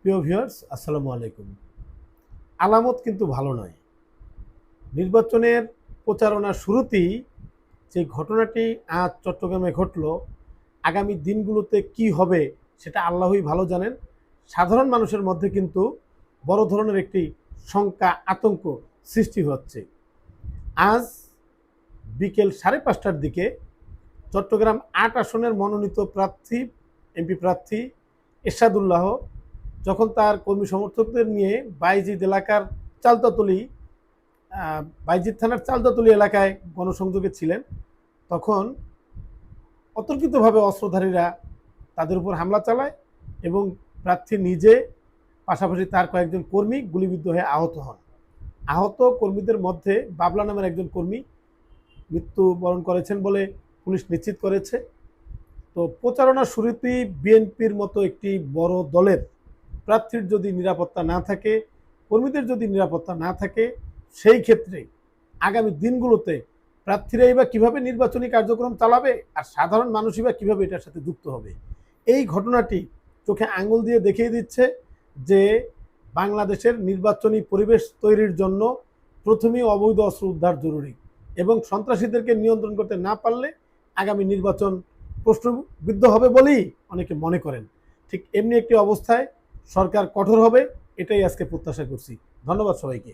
প্রিয় ভিউয়ার্স, আসসালামু আলাইকুম। আলামত কিন্তু ভালো নয়। নির্বাচনের প্রচারণার শুরুতেই যে ঘটনাটি আজ চট্টগ্রামে ঘটল, আগামী দিনগুলোতে কি হবে সেটা আল্লাহই ভালো জানেন। সাধারণ মানুষের মধ্যে কিন্তু বড় ধরনের একটি শঙ্কা, আতঙ্ক সৃষ্টি হচ্ছে। আজ বিকেল সাড়ে পাঁচটার দিকে চট্টগ্রাম আট আসনের মনোনীত প্রার্থী, এমপি প্রার্থী এরশাদুল্লাহ যখন তার কর্মী সমর্থকদের নিয়ে বাইজিদ এলাকার চালতাতলি বাইজিদ থানার চালতাতলি এলাকায় গণসংযোগে ছিলেন, তখন অতর্কিতভাবে অস্ত্রধারীরা তাদের উপর হামলা চালায় এবং প্রার্থী নিজে, পাশাপাশি তার কয়েকজন কর্মী গুলিবিদ্ধ হয়ে আহত হন। আহত কর্মীদের মধ্যে বাবলা নামের একজন কর্মী মৃত্যুবরণ করেছেন বলে পুলিশ নিশ্চিত করেছে। তো প্রচারণার শুরুতেই বিএনপির মতো একটি বড় দলের প্রার্থীর যদি নিরাপত্তা না থাকে, কর্মীদের যদি নিরাপত্তা না থাকে, সেই ক্ষেত্রে আগামী দিনগুলোতে প্রার্থীরাই বা কীভাবে নির্বাচনী কার্যক্রম চালাবে আর সাধারণ মানুষই বা কীভাবে এটার সাথে যুক্ত হবে? এই ঘটনাটি চোখে আঙুল দিয়ে দেখিয়ে দিচ্ছে যে বাংলাদেশের নির্বাচনী পরিবেশ তৈরির জন্য প্রথমেই অবৈধ অস্ত্র উদ্ধার জরুরি এবং সন্ত্রাসীদেরকে নিয়ন্ত্রণ করতে না পারলে আগামী নির্বাচন প্রশ্নবিদ্ধ হবে বলেই অনেকে মনে করেন। ঠিক এমনি একটি অবস্থায় সরকার কঠোর হবে এটাই আজকে প্রত্যাশা করছি। ধন্যবাদ সবাইকে।